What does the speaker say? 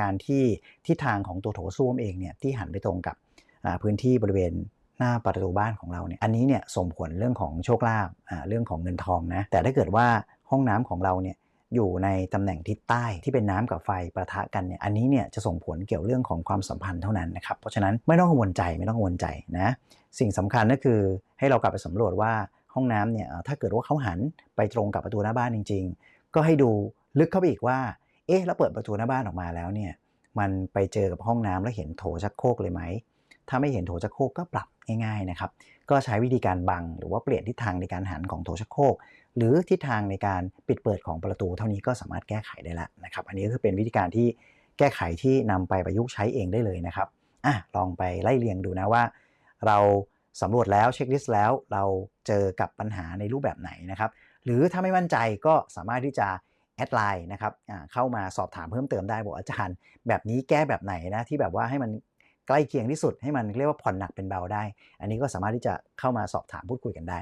การที่ทิศทางของตัวโถส้วมเองเนี่ยที่หันไปตรงกับพื้นที่บริเวณหน้าประตูบ้านของเราเนี่ยอันนี้เนี่ยส่งผลเรื่องของโชคลาภเรื่องของเงินทองนะแต่ถ้าเกิดว่าห้องน้ำของเราเนี่ยอยู่ในตำแหน่งทิศใต้ที่เป็นน้ำกับไฟประทะกันเนี่ยอันนี้เนี่ยจะส่งผลเกี่ยวเรื่องของความสัมพันธ์เท่านั้นนะครับเพราะฉะนั้นไม่ต้องกังวลใจไม่ต้องกังวลใจนะสิ่งสำคัญก็คือให้เรากลับไปสำรวจว่าห้องน้ำเนี่ยถ้าเกิดว่าเขาหันไปตรงกับประตูหน้าบ้านจริง ๆ ก็ให้ดูลึกเข้าไปอีกว่า เอ๊ะแล้วเปิดประตูหน้าบ้านออกมาแล้วเนี่ยมันไปเจอกับห้องน้ำแล้วเห็นโถชักโครกเลยไหม ถ้าไม่เห็นโถชักโครกก็ปรับง่ายๆนะครับ ก็ใช้วิธีการบังหรือว่าเปลี่ยนทิศทางในการหันของโถชักโครก หรือทิศทางในการปิดเปิดของประตูเท่านี้ก็สามารถแก้ไขได้แล้วนะครับ อันนี้ก็คือเป็นวิธีการที่แก้ไขที่นำไปประยุกต์ใช้เองได้เลยนะครับอะลองไปไล่เรียงดูนะว่า เราสำรวจแล้วเช็คลิสต์แล้วเราเจอกับปัญหาในรูปแบบไหนนะครับ หรือถ้าไม่มั่นใจก็สามารถที่จะ แอดไลน์นะครับเข้ามาสอบถามเพิ่มเติมได้บอกอาจารย์ แบบนี้แก้แบบไหนนะที่แบบว่าให้มันใกล้เคียงที่สุดให้มันเรียกว่าผ่อนหนักเป็นเบาได้ อันนี้ก็สามารถที่จะเข้ามาสอบถามพูดคุยกันได้